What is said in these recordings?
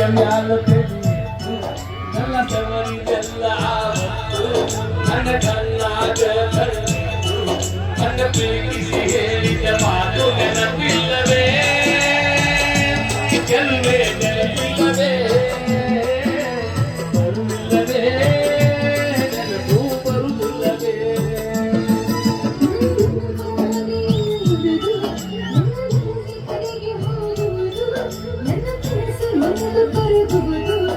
ಎದೆಯ ಮ್ಯಾಲ ತೆಗೆಯಿತು ನನ್ನ ತವರಿಗೆಲ್ಲ ಆವತ್ತು ನನ್ನ ಕಣ್ಣಾಗ ಕಣ್ಣಿತು ನನ್ನ ಪ್ರೀತಿಸಿ ಮನಸ್ಸೆಲ್ಲ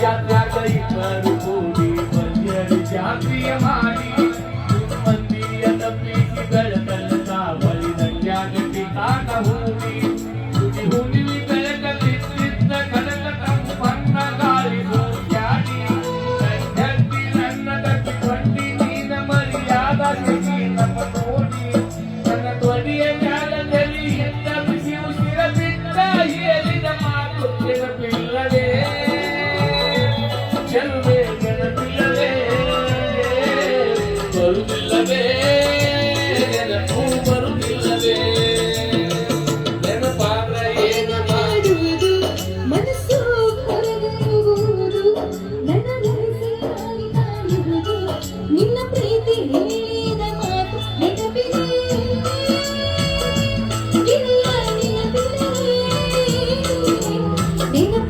ಜಾತ್ಯಾಗ ಇಬ್ಬರು ಕೂಡಿ ಮಧ್ಯದ ಜಾತ್ರೆಯ ಬರುವುದಿಲ್ಲವೇ ನೆನಪು ಬರುವುದಿಲ್ಲವೇ ನೆನಪಾದ್ರ ಏನು ನನ್ನ ನಿನ್ನ ಪ್ರೀತಿ ಹೇಳಿದ ಮಾತು ನೆನಪಿದೆ. ಇಲ್ಲ ನೆನಪಿಲ್ಲವೇ ನೆನಪಾಯಿತು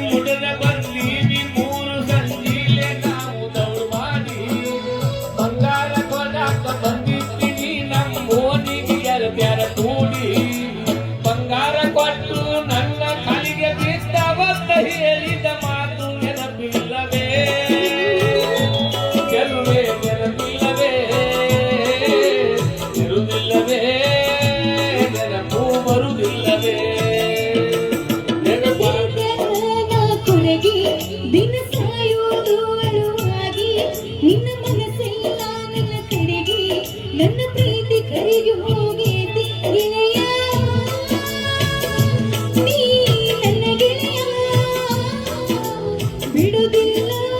ದಿನ ಸಾಯುವುದು ಅಳುವಾಗಿ ನಿನ್ನ ಮನಸ್ಸೆಲ್ಲ ನನ್ನ ನನ್ನ ಪ್ರೀತಿ ಬಿಡುವುದಿಲ್ಲ.